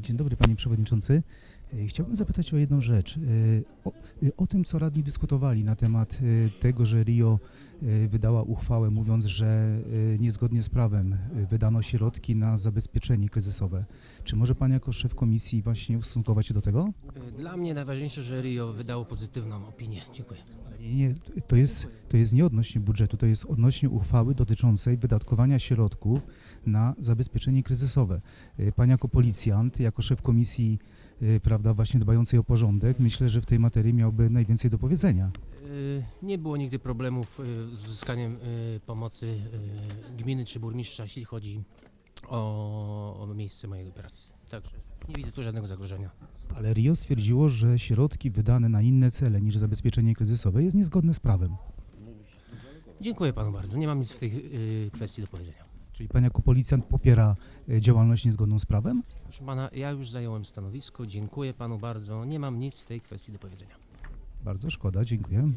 Dzień dobry panie przewodniczący. E, Chciałbym zapytać o jedną rzecz. E, O, e, o tym, co radni dyskutowali na temat tego, że Rio wydała uchwałę mówiąc, że niezgodnie z prawem wydano środki na zabezpieczenie kryzysowe. Czy może pan jako szef komisji właśnie ustosunkować się do tego? Dla mnie najważniejsze, że Rio wydało pozytywną opinię. Dziękuję. Nie, to jest, to jest nie odnośnie budżetu, to jest odnośnie uchwały dotyczącej wydatkowania środków na zabezpieczenie kryzysowe. Pan jako policjant, jako szef komisji, prawda, właśnie dbającej o porządek, myślę, że w tej materii miałby najwięcej do powiedzenia. Y, Nie było nigdy problemów y, z uzyskaniem y, pomocy y, gminy czy burmistrza, jeśli chodzi o, o miejsce mojej pracy. Także nie widzę tu żadnego zagrożenia. Ale Rio stwierdziło, że środki wydane na inne cele niż zabezpieczenie kryzysowe jest niezgodne z prawem. Dziękuję panu bardzo. Nie mam nic w tej y, kwestii do powiedzenia. Czyli pan jako policjant popiera e, działalność niezgodną z prawem? Proszę pana, ja już zająłem stanowisko. Dziękuję panu bardzo. Nie mam nic w tej kwestii do powiedzenia. Bardzo szkoda, dziękuję.